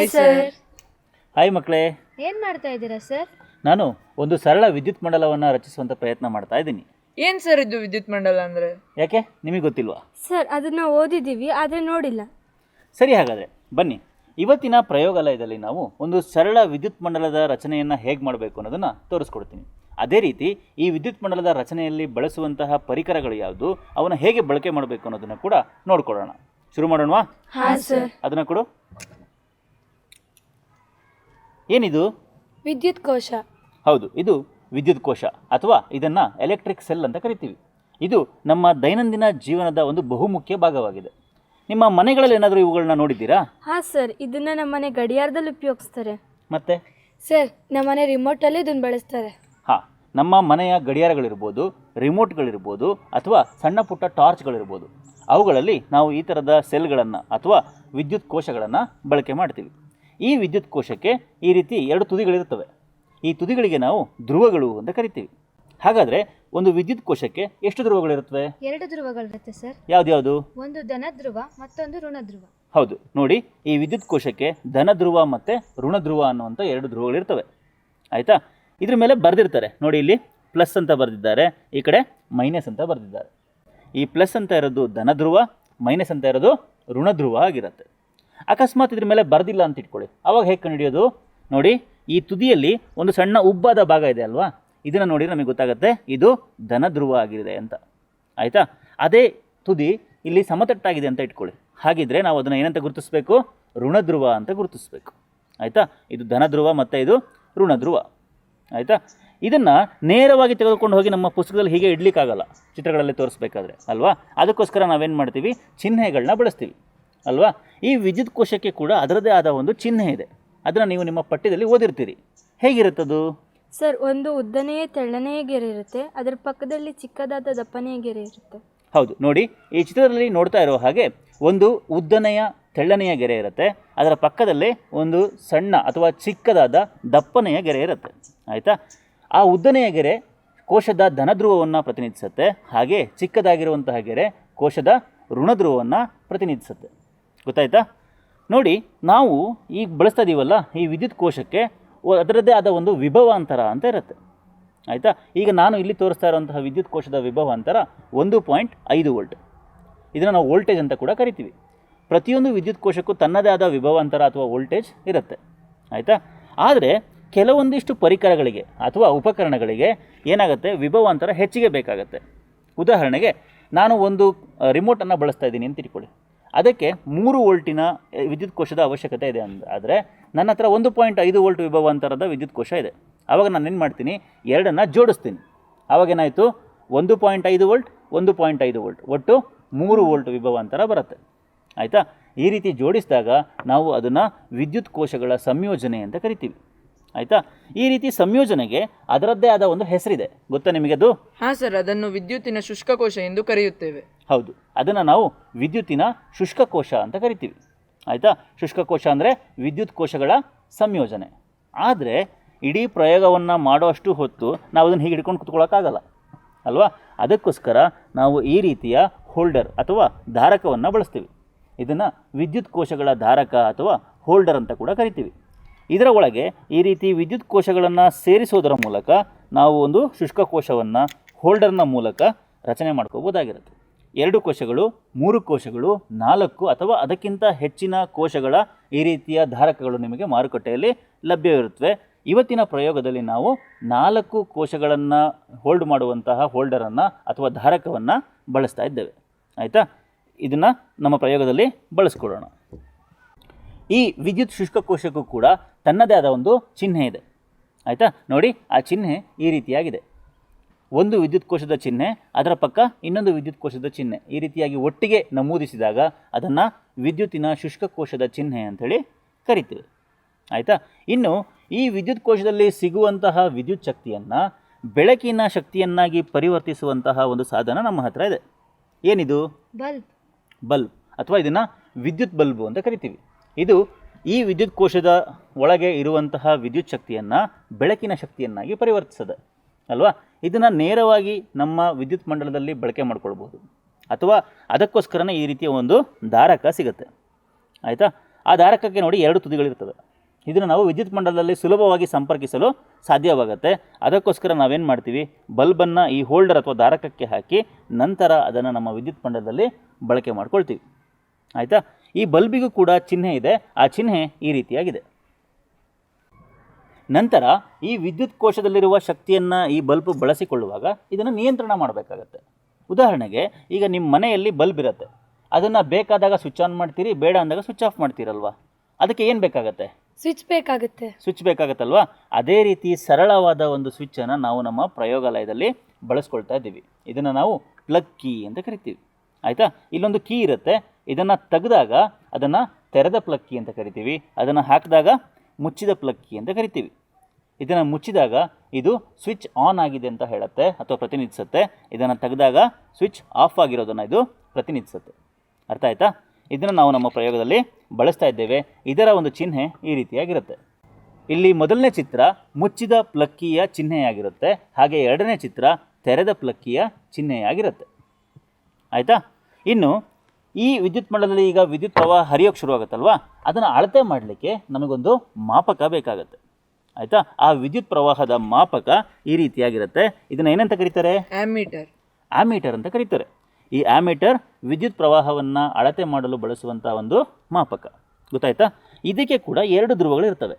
Hi sir. Hi ಮಕ್ಕಳೇ. ಏನ್ ಮಾಡ್ತಾ ಇದ್ದೀರಾ ಸರ್? ನಾನು ಒಂದು ಸರಳ ವಿದ್ಯುತ್ ಮಂಡಲವನ್ನ ರಚಿಸುವಂತ ಪ್ರಯತ್ನ ಮಾಡ್ತಾ ಇದ್ದೀನಿ. ಏನ್ ಸರ್ ಇದು ವಿದ್ಯುತ್ ಮಂಡಲ ಅಂದ್ರೆ? ಯಾಕೆ? ನಿಮಗೆ ಗೊತ್ತಿಲ್ವಾ? ಸರ್ ಅದನ್ನ ಓದಿದ್ದೀವಿ ಆದ್ರೆ ನೋಡಿಲ್ಲ. ಸರಿ ಹಾಗಾದ್ರೆ ಬನ್ನಿ. ಇವತ್ತಿನ ಪ್ರಯೋಗಾಲಯದಲ್ಲಿ ನಾವು ಒಂದು ಸರಳ ವಿದ್ಯುತ್ ಮಂಡಲದ ರಚನೆಯನ್ನ ಹೇಗೆ ಮಾಡಬೇಕು ಅನ್ನೋದನ್ನ ತೋರಿಸ್ಕೊಡ್ತೀನಿ. ಅದೇ ರೀತಿ ಈ ವಿದ್ಯುತ್ ಮಂಡಲದ ರಚನೆಯಲ್ಲಿ ಬಳಸುವಂತಹ ಪರಿಕರಗಳು ಯಾವುದು ಅವನ್ನ ಹೇಗೆ ಬಳಕೆ ಮಾಡಬೇಕು ಅನ್ನೋದನ್ನ ಕೂಡ ನೋಡ್ಕೊಳ್ಳೋಣ. ಶುರು ಮಾಡೋಣವಾ? ಹಾಂ ಸರ್. ಅದನ್ನು ಕೊಡು. ಏನಿದು? ವಿದ್ಯುತ್ ಕೋಶ. ಹೌದು ಇದು ವಿದ್ಯುತ್ ಕೋಶ ಅಥವಾ ಇದನ್ನು ಎಲೆಕ್ಟ್ರಿಕ್ ಸೆಲ್ ಅಂತ ಕರಿತೀವಿ. ಇದು ನಮ್ಮ ದೈನಂದಿನ ಜೀವನದ ಒಂದು ಬಹುಮುಖ್ಯ ಭಾಗವಾಗಿದೆ. ನಿಮ್ಮ ಮನೆಗಳಲ್ಲಿ ಏನಾದರೂ ಇವುಗಳನ್ನ ನೋಡಿದ್ದೀರಾ? ಹಾಂ ಸರ್ ಇದನ್ನ ನಮ್ಮ ಮನೆ ಗಡಿಯಾರದಲ್ಲಿ ಉಪಯೋಗಿಸ್ತಾರೆ. ಮತ್ತೆ? ಸರ್ ನಮ್ಮ ನಮ್ಮನೆ ರಿಮೋಟಲ್ಲಿ ಇದನ್ನು ಬಳಸ್ತಾರೆ. ಹಾಂ ನಮ್ಮ ಮನೆಯ ಗಡಿಯಾರಗಳಿರ್ಬೋದು ರಿಮೋಟ್ಗಳಿರ್ಬೋದು ಅಥವಾ ಸಣ್ಣ ಪುಟ್ಟ ಟಾರ್ಚ್ಗಳಿರ್ಬೋದು ಅವುಗಳಲ್ಲಿ ನಾವು ಈ ಥರದ ಸೆಲ್ಗಳನ್ನು ಅಥವಾ ವಿದ್ಯುತ್ ಕೋಶಗಳನ್ನು ಬಳಕೆ ಮಾಡ್ತೀವಿ. ಈ ವಿದ್ಯುತ್ ಕೋಶಕ್ಕೆ ಈ ರೀತಿ ಎರಡು ತುದಿಗಳಿರುತ್ತವೆ. ಈ ತುದಿಗಳಿಗೆ ನಾವು ಧ್ರುವಗಳು ಅಂತ ಕರಿತೀವಿ. ಹಾಗಾದರೆ ಒಂದು ವಿದ್ಯುತ್ ಕೋಶಕ್ಕೆ ಎಷ್ಟು ಧ್ರುವಗಳಿರುತ್ತವೆ? ಎರಡು ಧ್ರುವಗಳಿರುತ್ತೆ ಸರ್. ಯಾವ್ದು ಒಂದು ಧನ ಧ್ರುವ ಮತ್ತೊಂದು ಋಣ ಧ್ರುವ. ಹೌದು. ನೋಡಿ ಈ ವಿದ್ಯುತ್ ಕೋಶಕ್ಕೆ ಧನ ಧ್ರುವ ಮತ್ತು ಋಣ ಧ್ರುವ ಅನ್ನುವಂಥ ಎರಡು ಧ್ರುವಗಳಿರ್ತವೆ. ಆಯಿತಾ? ಇದ್ರ ಮೇಲೆ ಬರೆದಿರ್ತಾರೆ. ನೋಡಿ ಇಲ್ಲಿ ಪ್ಲಸ್ ಅಂತ ಬರೆದಿದ್ದಾರೆ. ಈ ಕಡೆ ಮೈನಸ್ ಅಂತ ಬರೆದಿದ್ದಾರೆ. ಈ ಪ್ಲಸ್ ಅಂತ ಇರೋದು ಧನ ಧ್ರುವ ಮೈನಸ್ ಅಂತ ಇರೋದು ಋಣ ಧ್ರುವ ಆಗಿರುತ್ತೆ. ಅಕಸ್ಮಾತ್ ಇದ್ರ ಮೇಲೆ ಬರೆದಿಲ್ಲ ಅಂತ ಇಟ್ಕೊಳ್ಳಿ. ಅವಾಗ ಹೇಗೆ ಕಂಡುಹಿಡಿಯೋದು? ನೋಡಿ, ಈ ತುದಿಯಲ್ಲಿ ಒಂದು ಸಣ್ಣ ಉಬ್ಬಾದ ಭಾಗ ಇದೆ ಅಲ್ವಾ? ಇದನ್ನು ನೋಡಿ ನಮಗೆ ಗೊತ್ತಾಗುತ್ತೆ, ಇದು ಧನ ಧ್ರುವ ಆಗಿದೆ ಅಂತ. ಆಯಿತಾ? ಅದೇ ತುದಿ ಇಲ್ಲಿ ಸಮತಟ್ಟಾಗಿದೆ ಅಂತ ಇಟ್ಕೊಳ್ಳಿ. ಹಾಗಿದ್ರೆ ನಾವು ಅದನ್ನು ಏನಂತ ಗುರುತಿಸಬೇಕು? ಋಣಧ್ರುವ ಅಂತ ಗುರುತಿಸಬೇಕು. ಆಯಿತಾ? ಇದು ಧನಧ್ರುವ ಮತ್ತು ಇದು ಋಣಧ್ರುವ. ಆಯಿತಾ? ಇದನ್ನು ನೇರವಾಗಿ ತೆಗೆದುಕೊಂಡು ಹೋಗಿ ನಮ್ಮ ಪುಸ್ತಕದಲ್ಲಿ ಹೀಗೆ ಇಡ್ಲಿಕ್ಕಾಗಲ್ಲ. ಚಿತ್ರಗಳಲ್ಲಿ ತೋರಿಸ್ಬೇಕಾದ್ರೆ, ಅಲ್ವಾ? ಅದಕ್ಕೋಸ್ಕರ ನಾವೇನು ಮಾಡ್ತೀವಿ? ಚಿಹ್ನೆಗಳನ್ನ ಬಳಸ್ತೀವಿ. ಅಲ್ವಾ? ಈ ವಿದ್ಯುತ್ ಕೋಶಕ್ಕೆ ಕೂಡ ಅದರದೇ ಆದ ಒಂದು ಚಿಹ್ನೆ ಇದೆ. ಅದನ್ನು ನೀವು ನಿಮ್ಮ ಪಠ್ಯದಲ್ಲಿ ಓದಿರ್ತೀರಿ. ಹೇಗಿರುತ್ತದು ಸರ್ ಒಂದು ಉದ್ದನೆಯ ತೆಳ್ಳನೆಯ ಗೆರೆ ಇರುತ್ತೆ ಅದರ ಪಕ್ಕದಲ್ಲಿ ಚಿಕ್ಕದಾದ ದಪ್ಪನೆಯ ಗೆರೆ ಇರುತ್ತೆ. ಹೌದು ನೋಡಿ ಈ ಚಿತ್ರದಲ್ಲಿ ನೋಡ್ತಾ ಇರೋ ಹಾಗೆ ಒಂದು ಉದ್ದನೆಯ ತೆಳ್ಳನೆಯ ಗೆರೆ ಇರುತ್ತೆ ಅದರ ಪಕ್ಕದಲ್ಲಿ ಒಂದು ಸಣ್ಣ ಅಥವಾ ಚಿಕ್ಕದಾದ ದಪ್ಪನೆಯ ಗೆರೆ ಇರುತ್ತೆ. ಆಯಿತಾ? ಆ ಉದ್ದನೆಯ ಗೆರೆ ಕೋಶದ ಧನಧ್ರುವವನ್ನು ಪ್ರತಿನಿಧಿಸುತ್ತೆ ಹಾಗೆ ಚಿಕ್ಕದಾಗಿರುವಂತಹ ಗೆರೆ ಕೋಶದ ಋಣಧ್ರುವವನ್ನು ಪ್ರತಿನಿಧಿಸುತ್ತೆ. ಗೊತ್ತಾಯ್ತಾ? ನೋಡಿ, ನಾವು ಈಗ ಬಳಸ್ತಾ ಇದ್ದೀವಲ್ಲ ಈ ವಿದ್ಯುತ್ ಕೋಶಕ್ಕೆ ಅದರದ್ದೇ ಆದ ಒಂದು ವಿಭವಾಂತರ ಅಂತ ಇರುತ್ತೆ. ಆಯಿತಾ? ಈಗ ನಾನು ಇಲ್ಲಿ ತೋರಿಸ್ತಾ ಇರುವಂತಹ ವಿದ್ಯುತ್ ಕೋಶದ ವಿಭವಾಂತರ ಒಂದು ಪಾಯಿಂಟ್ ಐದು ವೋಲ್ಟ್. ಇದನ್ನು ನಾವು ವೋಲ್ಟೇಜ್ ಅಂತ ಕೂಡ ಕರಿತೀವಿ. ಪ್ರತಿಯೊಂದು ವಿದ್ಯುತ್ ಕೋಶಕ್ಕೂ ತನ್ನದೇ ಆದ ವಿಭವಾಂತರ ಅಥವಾ ವೋಲ್ಟೇಜ್ ಇರುತ್ತೆ. ಆಯಿತಾ? ಆದರೆ ಕೆಲವೊಂದಿಷ್ಟು ಪರಿಕರಗಳಿಗೆ ಅಥವಾ ಉಪಕರಣಗಳಿಗೆ ಏನಾಗುತ್ತೆ? ವಿಭವಾಂತರ ಹೆಚ್ಚಿಗೆ ಬೇಕಾಗುತ್ತೆ. ಉದಾಹರಣೆಗೆ, ನಾನು ಒಂದು ರಿಮೋಟನ್ನು ಬಳಸ್ತಾ ಇದ್ದೀನಿ, ಅಂತ ಇಟ್ಕೊಳ್ಳಿ ಅದಕ್ಕೆ ಮೂರು ವೋಲ್ಟಿನ ವಿದ್ಯುತ್ ಕೋಶದ ಅವಶ್ಯಕತೆ ಇದೆ ಅಂದ, ಆದರೆ ನನ್ನ ಹತ್ರ ಒಂದು ಪಾಯಿಂಟ್ ಐದು ವೋಲ್ಟ್ ವಿಭವಾಂತರದ ವಿದ್ಯುತ್ ಕೋಶ ಇದೆ. ಆವಾಗ ನಾನು ಏನು ಮಾಡ್ತೀನಿ? ಎರಡನ್ನು ಜೋಡಿಸ್ತೀನಿ. ಆವಾಗೇನಾಯಿತು ಒಂದು ಪಾಯಿಂಟ್ ಐದು ವೋಲ್ಟ್, ಒಂದು ಪಾಯಿಂಟ್ ಐದು ವೋಲ್ಟ್. ಒಟ್ಟು ಮೂರು ವೋಲ್ಟ್ ವಿಭವಾಂತರ ಬರುತ್ತೆ. ಆಯಿತಾ? ಈ ರೀತಿ ಜೋಡಿಸಿದಾಗ ನಾವು ಅದನ್ನು ವಿದ್ಯುತ್ ಕೋಶಗಳ ಸಂಯೋಜನೆ ಅಂತ ಕರಿತೀವಿ. ಆಯಿತಾ? ಈ ರೀತಿ ಸಂಯೋಜನೆಗೆ ಅದರದ್ದೇ ಆದ ಒಂದು ಹೆಸರಿದೆ. ಗೊತ್ತಾ ನಿಮಗೆ ಅದು ಹಾಂ ಸರ್, ಅದನ್ನು ವಿದ್ಯುತ್ತಿನ ಶುಷ್ಕಕೋಶ ಎಂದು ಕರೆಯುತ್ತೇವೆ. ಹೌದು. ಅದನ್ನು ನಾವು ವಿದ್ಯುತ್ತಿನ ಶುಷ್ಕ ಕೋಶ ಅಂತ ಕರಿತೀವಿ. ಆಯಿತಾ? ಶುಷ್ಕಕೋಶ ಅಂದರೆ ವಿದ್ಯುತ್ ಕೋಶಗಳ ಸಂಯೋಜನೆ. ಆದರೆ ಇಡೀ ಪ್ರಯೋಗವನ್ನು ಮಾಡುವಷ್ಟು ಹೊತ್ತು ನಾವು ಅದನ್ನು ಹೀಗೆ ಹಿಡ್ಕೊಂಡು ಕುತ್ಕೊಳ್ಳೋಕ್ಕಾಗಲ್ಲ ಅಲ್ವಾ? ಅದಕ್ಕೋಸ್ಕರ ನಾವು ಈ ರೀತಿಯ ಹೋಲ್ಡರ್ ಅಥವಾ ಧಾರಕವನ್ನು ಬಳಸ್ತೀವಿ. ಇದನ್ನು ವಿದ್ಯುತ್ ಕೋಶಗಳ ಧಾರಕ ಅಥವಾ ಹೋಲ್ಡರ್ ಅಂತ ಕೂಡ ಕರಿತೀವಿ. ಇದರ ಒಳಗೆ ಈ ರೀತಿ ವಿದ್ಯುತ್ ಕೋಶಗಳನ್ನು ಸೇರಿಸೋದರ ಮೂಲಕ ನಾವು ಒಂದು ಶುಷ್ಕ ಕೋಶವನ್ನು ಹೋಲ್ಡರ್ನ ಮೂಲಕ ರಚನೆ ಮಾಡ್ಕೋಬೋದಾಗಿರುತ್ತೆ. ಎರಡು ಕೋಶಗಳು, ಮೂರು ಕೋಶಗಳು, ನಾಲ್ಕು ಅಥವಾ ಅದಕ್ಕಿಂತ ಹೆಚ್ಚಿನ ಕೋಶಗಳ ಈ ರೀತಿಯ ಧಾರಕಗಳು ನಿಮಗೆ ಮಾರುಕಟ್ಟೆಯಲ್ಲಿ ಲಭ್ಯವಿರುತ್ತವೆ. ಇವತ್ತಿನ ಪ್ರಯೋಗದಲ್ಲಿ ನಾವು ನಾಲ್ಕು ಕೋಶಗಳನ್ನು ಹೋಲ್ಡ್ ಮಾಡುವಂತಹ ಹೋಲ್ಡರನ್ನು ಅಥವಾ ಧಾರಕವನ್ನು ಬಳಸ್ತಾ ಇದ್ದೇವೆ. ಆಯಿತಾ? ಇದನ್ನು ನಮ್ಮ ಪ್ರಯೋಗದಲ್ಲಿ ಬಳಸ್ಕೊಡೋಣ ಈ ವಿದ್ಯುತ್ ಶುಷ್ಕ ಕೋಶಕ್ಕೂ ಕೂಡ ತನ್ನದೇ ಆದ ಒಂದು ಚಿಹ್ನೆ ಇದೆ. ಆಯಿತಾ? ನೋಡಿ, ಆ ಚಿಹ್ನೆ ಈ ರೀತಿಯಾಗಿದೆ. ಒಂದು ವಿದ್ಯುತ್ ಕೋಶದ ಚಿಹ್ನೆ ಅದರ ಪಕ್ಕ ಇನ್ನೊಂದು ವಿದ್ಯುತ್ ಕೋಶದ ಚಿಹ್ನೆ. ಈ ರೀತಿಯಾಗಿ ಒಟ್ಟಿಗೆ ನಮೂದಿಸಿದಾಗ ಅದನ್ನು ವಿದ್ಯುತ್ತಿನ ಶುಷ್ಕ ಕೋಶದ ಚಿಹ್ನೆ ಅಂಥೇಳಿ ಕರಿತೀವಿ. ಆಯಿತಾ? ಇನ್ನು ಈ ವಿದ್ಯುತ್ ಕೋಶದಲ್ಲಿ ಸಿಗುವಂತಹ ವಿದ್ಯುತ್ ಶಕ್ತಿಯನ್ನು ಬೆಳಕಿನ ಶಕ್ತಿಯನ್ನಾಗಿ ಪರಿವರ್ತಿಸುವಂತಹ ಒಂದು ಸಾಧನ ನಮ್ಮ ಹತ್ರ ಇದೆ. ಏನಿದು? ಬಲ್ಬ್. ಬಲ್ಬ್. ಅಥವಾ ಇದನ್ನು ವಿದ್ಯುತ್ ಬಲ್ಬು ಅಂತ ಕರಿತೀವಿ. ಇದು ಈ ವಿದ್ಯುತ್ ಕೋಶದ ಒಳಗೆ ಇರುವಂತಹ ವಿದ್ಯುತ್ ಶಕ್ತಿಯನ್ನು ಬೆಳಕಿನ ಶಕ್ತಿಯನ್ನಾಗಿ ಪರಿವರ್ತಿಸದೆ. ಅಲ್ವಾ? ಇದನ್ನು ನೇರವಾಗಿ ನಮ್ಮ ವಿದ್ಯುತ್ ಮಂಡಲದಲ್ಲಿ ಬಳಕೆ ಮಾಡ್ಕೊಳ್ಬೋದು. ಅಥವಾ ಅದಕ್ಕೋಸ್ಕರನೇ ಈ ರೀತಿಯ ಒಂದು ಧಾರಕ ಸಿಗುತ್ತೆ. ಆಯಿತಾ? ಆ ಧಾರಕಕ್ಕೆ ನೋಡಿ ಎರಡು ತುದಿಗಳಿರ್ತದೆ ಇದನ್ನು ನಾವು ವಿದ್ಯುತ್ ಮಂಡಲದಲ್ಲಿ ಸುಲಭವಾಗಿ ಸಂಪರ್ಕಿಸಲು ಸಾಧ್ಯವಾಗುತ್ತೆ. ಅದಕ್ಕೋಸ್ಕರ ನಾವೇನು ಮಾಡ್ತೀವಿ? ಬಲ್ಬನ್ನು ಈ ಹೋಲ್ಡರ್ ಅಥವಾ ಧಾರಕಕ್ಕೆ ಹಾಕಿ ನಂತರ ಅದನ್ನು ನಮ್ಮ ವಿದ್ಯುತ್ ಮಂಡಲದಲ್ಲಿ ಬಳಕೆ ಮಾಡ್ಕೊಳ್ತೀವಿ. ಆಯಿತಾ? ಈ ಬಲ್ಬಿಗೂ ಕೂಡ ಚಿಹ್ನೆ ಇದೆ. ಆ ಚಿಹ್ನೆ ಈ ರೀತಿಯಾಗಿದೆ. ನಂತರ ಈ ವಿದ್ಯುತ್ ಕೋಶದಲ್ಲಿರುವ ಶಕ್ತಿಯನ್ನು ಈ ಬಲ್ಬ್ ಬಳಸಿಕೊಳ್ಳುವಾಗ ಇದನ್ನು ನಿಯಂತ್ರಣ ಮಾಡಬೇಕಾಗತ್ತೆ. ಉದಾಹರಣೆಗೆ ಈಗ ನಿಮ್ಮ ಮನೆಯಲ್ಲಿ ಬಲ್ಬ್ ಇರುತ್ತೆ. ಅದನ್ನು ಬೇಕಾದಾಗ ಸ್ವಿಚ್ ಆನ್ ಮಾಡ್ತೀರಿ ಬೇಡ ಅಂದಾಗ ಸ್ವಿಚ್ ಆಫ್ ಮಾಡ್ತೀರಲ್ವಾ? ಅದಕ್ಕೆ ಏನು ಬೇಕಾಗತ್ತೆ? ಸ್ವಿಚ್ ಬೇಕಾಗುತ್ತೆ. ಸ್ವಿಚ್ ಬೇಕಾಗತ್ತಲ್ವಾ? ಅದೇ ರೀತಿ ಸರಳವಾದ ಒಂದು ಸ್ವಿಚ್ಚನ್ನು ನಾವು ನಮ್ಮ ಪ್ರಯೋಗಾಲಯದಲ್ಲಿ ಬಳಸ್ಕೊಳ್ತಾ ಇದ್ದೀವಿ. ಇದನ್ನು ನಾವು ಪ್ಲಗ್ ಕೀ ಅಂತ ಕರಿತೀವಿ. ಆಯಿತಾ? ಇಲ್ಲೊಂದು ಕೀ ಇರುತ್ತೆ. ಇದನ್ನು ತೆಗೆದಾಗ ಅದನ್ನು ತೆರೆದ ಪ್ಲಗ್ ಕೀ ಅಂತ ಕರಿತೀವಿ. ಅದನ್ನು ಹಾಕಿದಾಗ ಮುಚ್ಚಿದ ಪ್ಲಗ್ ಕೀ ಅಂತ ಕರಿತೀವಿ. ಇದನ್ನು ಮುಚ್ಚಿದಾಗ ಇದು ಸ್ವಿಚ್ ಆನ್ ಆಗಿದೆ ಅಂತ ಹೇಳುತ್ತೆ ಅಥವಾ ಪ್ರತಿನಿಧಿಸುತ್ತೆ. ಇದನ್ನು ತೆಗೆದಾಗ ಸ್ವಿಚ್ ಆಫ್ ಆಗಿರೋದನ್ನು ಇದು ಪ್ರತಿನಿಧಿಸುತ್ತೆ. ಅರ್ಥ ಆಯ್ತಾ? ಇದನ್ನು ನಾವು ನಮ್ಮ ಪ್ರಯೋಗದಲ್ಲಿ ಬಳಸ್ತಾ ಇದ್ದೇವೆ. ಇದರ ಒಂದು ಚಿಹ್ನೆ ಈ ರೀತಿಯಾಗಿರುತ್ತೆ. ಇಲ್ಲಿ ಮೊದಲನೇ ಚಿತ್ರ ಮುಚ್ಚಿದ ಪ್ಲಕ್ಕಿಯ ಚಿಹ್ನೆಯಾಗಿರುತ್ತೆ. ಹಾಗೆ ಎರಡನೇ ಚಿತ್ರ ತೆರೆದ ಪ್ಲಕ್ಕಿಯ ಚಿಹ್ನೆಯಾಗಿರುತ್ತೆ. ಆಯಿತಾ? ಇನ್ನು ಈ ವಿದ್ಯುತ್ ಮಂಡಲದಲ್ಲಿ ಈಗ ವಿದ್ಯುತ್ ಪ್ರವಾಹ ಹರಿಯೋಕ್ಕೆ ಶುರುವಾಗುತ್ತಲ್ವಾ? ಅದನ್ನು ಅಳತೆ ಮಾಡಲಿಕ್ಕೆ ನಮಗೊಂದು ಮಾಪಕ ಬೇಕಾಗುತ್ತೆ. ಆಯಿತಾ? ಆ ವಿದ್ಯುತ್ ಪ್ರವಾಹದ ಮಾಪಕ ಈ ರೀತಿಯಾಗಿರುತ್ತೆ. ಇದನ್ನು ಏನಂತ ಕರೀತಾರೆ? ಆಮೀಟರ್ ಆಮೀಟರ್ ಅಂತ ಕರೀತಾರೆ. ಈ ಆಮೀಟರ್ ವಿದ್ಯುತ್ ಪ್ರವಾಹವನ್ನು ಅಳತೆ ಮಾಡಲು ಬಳಸುವಂಥ ಒಂದು ಮಾಪಕ. ಗೊತ್ತಾಯ್ತಾ? ಇದಕ್ಕೆ ಕೂಡ ಎರಡು ಧ್ರುವಗಳು ಇರ್ತವೆ.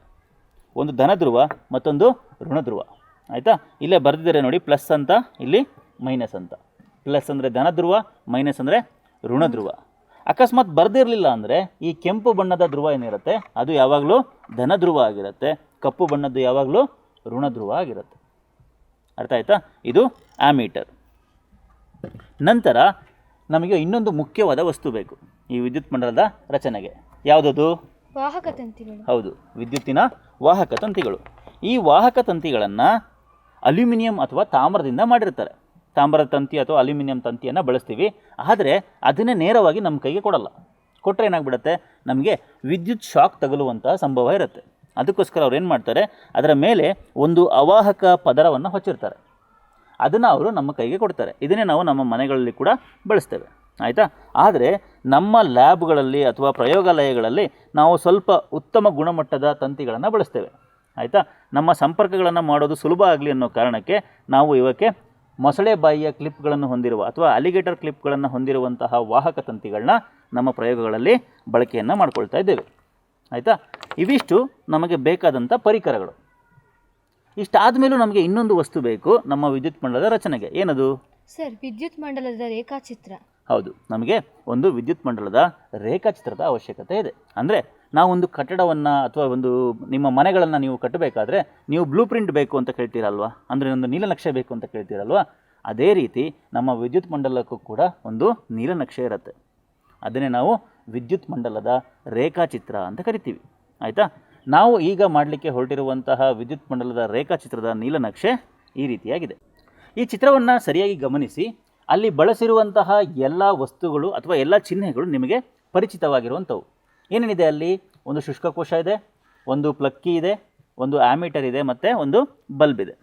ಒಂದು ಧನ ಧ್ರುವ ಮತ್ತೊಂದು ಋಣ ಧ್ರುವ ಆಯಿತಾ? ಇಲ್ಲೇ ಬರೆದಿದ್ದಾರೆ ನೋಡಿ ಪ್ಲಸ್ ಅಂತ ಇಲ್ಲಿ ಮೈನಸ್ ಅಂತ. ಪ್ಲಸ್ ಅಂದರೆ ಧನ ಧ್ರುವ ಮೈನಸ್ ಅಂದರೆ ಋಣ ಧ್ರುವ ಅಕಸ್ಮಾತ್ ಬರೆದಿರಲಿಲ್ಲ ಅಂದರೆ ಈ ಕೆಂಪು ಬಣ್ಣದ ಧ್ರುವ ಏನಿರುತ್ತೆ? ಅದು ಯಾವಾಗಲೂ ಧನ ಧ್ರುವ ಆಗಿರುತ್ತೆ. ಕಪ್ಪು ಬಣ್ಣದ್ದು ಯಾವಾಗಲೂ ಋಣ ಧ್ರುವ ಆಗಿರುತ್ತೆ ಅರ್ಥ ಆಯ್ತಾ? ಇದು ಆಮೀಟರ್. ನಂತರ ನಮಗೆ ಇನ್ನೊಂದು ಮುಖ್ಯವಾದ ವಸ್ತು ಬೇಕು ಈ ವಿದ್ಯುತ್ ಮಂಡಲದ ರಚನೆಗೆ. ಯಾವುದದು? ವಾಹಕ ತಂತಿಗಳು. ಹೌದು ವಿದ್ಯುತ್ತಿನ ವಾಹಕ ತಂತಿಗಳು. ಈ ವಾಹಕ ತಂತಿಗಳನ್ನು ಅಲ್ಯೂಮಿನಿಯಂ ಅಥವಾ ತಾಮ್ರದಿಂದ ಮಾಡಿರ್ತಾರೆ. ತಾಮ್ರದ ತಂತಿ ಅಥವಾ ಅಲ್ಯೂಮಿನಿಯಂ ತಂತಿಯನ್ನು ಬಳಸ್ತೀವಿ ಆದರೆ ಅದನ್ನೇ ನೇರವಾಗಿ ನಮ್ಮ ಕೈಗೆ ಕೊಡಲ್ಲ. ಕೊಟ್ಟರೆ ಏನಾಗ್ಬಿಡುತ್ತೆ? ನಮಗೆ ವಿದ್ಯುತ್ ಶಾಕ್ ತಗಲುವಂತಹ ಸಂಭವ ಇರುತ್ತೆ. ಅದಕ್ಕೋಸ್ಕರ ಅವ್ರು ಏನು ಮಾಡ್ತಾರೆ? ಅದರ ಮೇಲೆ ಒಂದು ಅವಾಹಕ ಪದರವನ್ನು ಹೊಚ್ಚಿರ್ತಾರೆ. ಅದನ್ನು ಅವರು ನಮ್ಮ ಕೈಗೆ ಕೊಡ್ತಾರೆ. ಇದನ್ನೇ ನಾವು ನಮ್ಮ ಮನೆಗಳಲ್ಲಿ ಕೂಡ ಬಳಸ್ತೇವೆ. ಆಯಿತಾ? ಆದರೆ ನಮ್ಮ ಲ್ಯಾಬ್ಗಳಲ್ಲಿ ಅಥವಾ ಪ್ರಯೋಗಾಲಯಗಳಲ್ಲಿ ನಾವು ಸ್ವಲ್ಪ ಉತ್ತಮ ಗುಣಮಟ್ಟದ ತಂತಿಗಳನ್ನು ಬಳಸ್ತೇವೆ. ಆಯಿತಾ? ನಮ್ಮ ಸಂಪರ್ಕಗಳನ್ನು ಮಾಡೋದು ಸುಲಭ ಆಗಲಿ ಅನ್ನೋ ಕಾರಣಕ್ಕೆ ನಾವು ಇವಕ್ಕೆ ಮೊಸಳೆ ಬಾಯಿಯ ಕ್ಲಿಪ್ಗಳನ್ನು ಹೊಂದಿರುವ ಅಥವಾ ಅಲಿಗೇಟರ್ ಕ್ಲಿಪ್ಗಳನ್ನು ಹೊಂದಿರುವಂತಹ ವಾಹಕ ತಂತಿಗಳನ್ನ ನಮ್ಮ ಪ್ರಯೋಗಗಳಲ್ಲಿ ಬಳಕೆಯನ್ನು ಮಾಡ್ಕೊಳ್ತಾ ಇದ್ದೇವೆ. ಆಯಿತಾ? ಇವಿಷ್ಟು ನಮಗೆ ಬೇಕಾದಂಥ ಪರಿಕರಗಳು. ಇಷ್ಟಾದ ಮೇಲೂ ನಮಗೆ ಇನ್ನೊಂದು ವಸ್ತು ಬೇಕು ನಮ್ಮ ವಿದ್ಯುತ್ ಮಂಡಲದ ರಚನೆಗೆ. ಏನದು? ಸರ್ ವಿದ್ಯುತ್ ಮಂಡಲದ ರೇಖಾಚಿತ್ರ. ಹೌದು ನಮಗೆ ಒಂದು ವಿದ್ಯುತ್ ಮಂಡಲದ ರೇಖಾಚಿತ್ರದ ಅವಶ್ಯಕತೆ ಇದೆ. ಅಂದರೆ ನಾವೊಂದು ಕಟ್ಟಡವನ್ನು ಅಥವಾ ಒಂದು ನಿಮ್ಮ ಮನೆಗಳನ್ನು ನೀವು ಕಟ್ಟಬೇಕಾದ್ರೆ ನೀವು ಬ್ಲೂ ಪ್ರಿಂಟ್ ಬೇಕು ಅಂತ ಕೇಳ್ತೀರಲ್ವಾ? ಅಂದರೆ ಒಂದು ನೀಲನಕ್ಷೆ ಬೇಕು ಅಂತ ಕೇಳ್ತೀರಲ್ವಾ? ಅದೇ ರೀತಿ ನಮ್ಮ ವಿದ್ಯುತ್ ಮಂಡಲಕ್ಕೂ ಕೂಡ ಒಂದು ನೀಲನಕ್ಷೆ ಇರುತ್ತೆ. ಅದನ್ನೇ ನಾವು ವಿದ್ಯುತ್ ಮಂಡಲದ ರೇಖಾಚಿತ್ರ ಅಂತ ಕರಿತೀವಿ. ಆಯಿತಾ? ನಾವು ಈಗ ಮಾಡಲಿಕ್ಕೆ ಹೊರಟಿರುವಂತಹ ವಿದ್ಯುತ್ ಮಂಡಲದ ರೇಖಾಚಿತ್ರದ ನೀಲನಕ್ಷೆ ಈ ರೀತಿಯಾಗಿದೆ. ಈ ಚಿತ್ರವನ್ನು ಸರಿಯಾಗಿ ಗಮನಿಸಿ, ಅಲ್ಲಿ ಬಳಸಿರುವಂತಹ ಎಲ್ಲ ವಸ್ತುಗಳು ಅಥವಾ ಎಲ್ಲ ಚಿಹ್ನೆಗಳು ನಿಮಗೆ ಪರಿಚಿತವಾಗಿರುವಂಥವು. ಏನೇನಿದೆ ಅಲ್ಲಿ? ಒಂದು ಶುಷ್ಕಕೋಶ ಇದೆ, ಒಂದು ಪ್ಲಕ್ಕಿ ಇದೆ, ಒಂದು ಆಮೀಟರ್ ಇದೆ ಮತ್ತು ಒಂದು ಬಲ್ಬ್ ಇದೆ,